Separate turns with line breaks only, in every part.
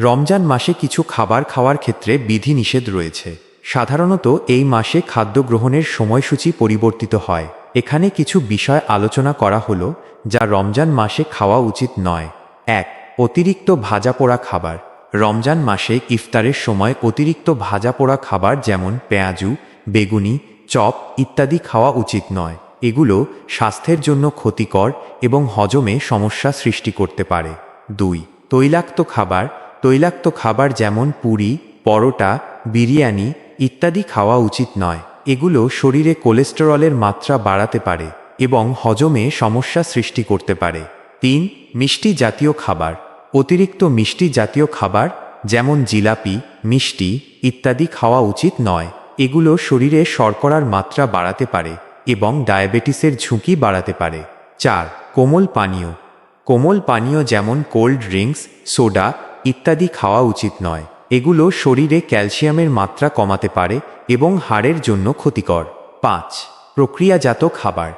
রমজান মাসে কিছু খাবার খাওয়ার ক্ষেত্রে বিধিনিষেধ রয়েছে। সাধারণত এই মাসে খাদ্য গ্রহণের সময়সূচি পরিবর্তিত হয়। এখানে কিছু বিষয় আলোচনা করা হলো, যা রমজান মাসে খাওয়া উচিত নয়। এক, অতিরিক্ত ভাজা পোড়া খাবার। রমজান মাসে ইফতারের সময় অতিরিক্ত ভাজা পোড়া খাবার যেমন পেঁয়াজু, বেগুনি, চপ ইত্যাদি খাওয়া উচিত নয়। এগুলো স্বাস্থ্যের জন্য ক্ষতিকর এবং হজমে সমস্যা সৃষ্টি করতে পারে। দুই, তৈলাক্ত খাবার তৈলাক্ত খাবার যেমন পুরি, পরোটা, বিরিয়ানি ইত্যাদি খাওয়া উচিত নয়। এগুলো শরীরে কোলেস্টেরলের মাত্রা বাড়াতে পারে এবং হজমে সমস্যা সৃষ্টি করতে পারে। তিন, মিষ্টি জাতীয় খাবার। অতিরিক্ত মিষ্টি জাতীয় খাবার, যেমন জিলাপি, মিষ্টি ইত্যাদি খাওয়া উচিত নয়। এগুলো শরীরে শর্করার মাত্রা বাড়াতে পারে এবং ডায়াবেটিসের ঝুঁকি বাড়াতে পারে। চার, কোমল পানীয়। কোমল পানীয় যেমন কোল্ড ড্রিঙ্কস, সোডা ইত্যাদি খাওয়া উচিত নয়। এগুলো শরীরে ক্যালসিয়ামের মাত্রা কমাতে পারে এবং হাড়ের জন্য ক্ষতিকর। পাঁচ, প্রক্রিয়াজাত খাবার।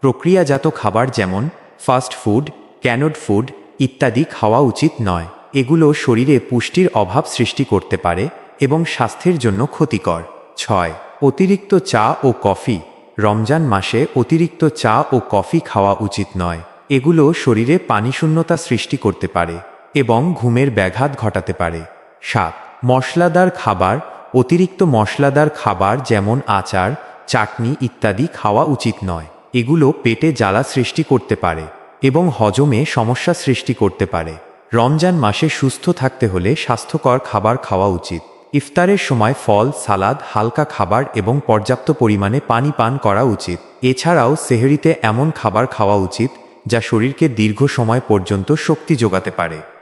প্রক্রিয়াজাত খাবার যেমন ফাস্ট ফুড, ক্যানোড ফুড ইত্যাদি খাওয়া উচিত নয়। এগুলো শরীরে পুষ্টির অভাব সৃষ্টি করতে পারে এবং স্বাস্থ্যের জন্য ক্ষতিকর। ছয়, অতিরিক্ত চা ও কফি। রমজান মাসে অতিরিক্ত চা ও কফি খাওয়া উচিত নয়। এগুলো শরীরে পানিশূন্যতা সৃষ্টি করতে পারে। এবং ঘুমের ব্যাঘাত ঘটাতে পারে। সাত, মশলাদার খাবার, অতিরিক্ত মশলাদার খাবার যেমন আচার, চাটনি ইত্যাদি খাওয়া উচিত নয়। এগুলো পেটে জ্বালা সৃষ্টি করতে পারে এবং হজমে সমস্যা সৃষ্টি করতে পারে। রমজান মাসে সুস্থ থাকতে হলে স্বাস্থ্যকর খাবার খাওয়া উচিত। ইফতারের সময় ফল, সালাদ, হালকা খাবার এবং পর্যাপ্ত পরিমাণে পানি পান করা উচিত। এছাড়াও সেহরিতে এমন খাবার খাওয়া উচিত যা শরীরকে দীর্ঘ সময় পর্যন্ত শক্তি যোগাতে পারে।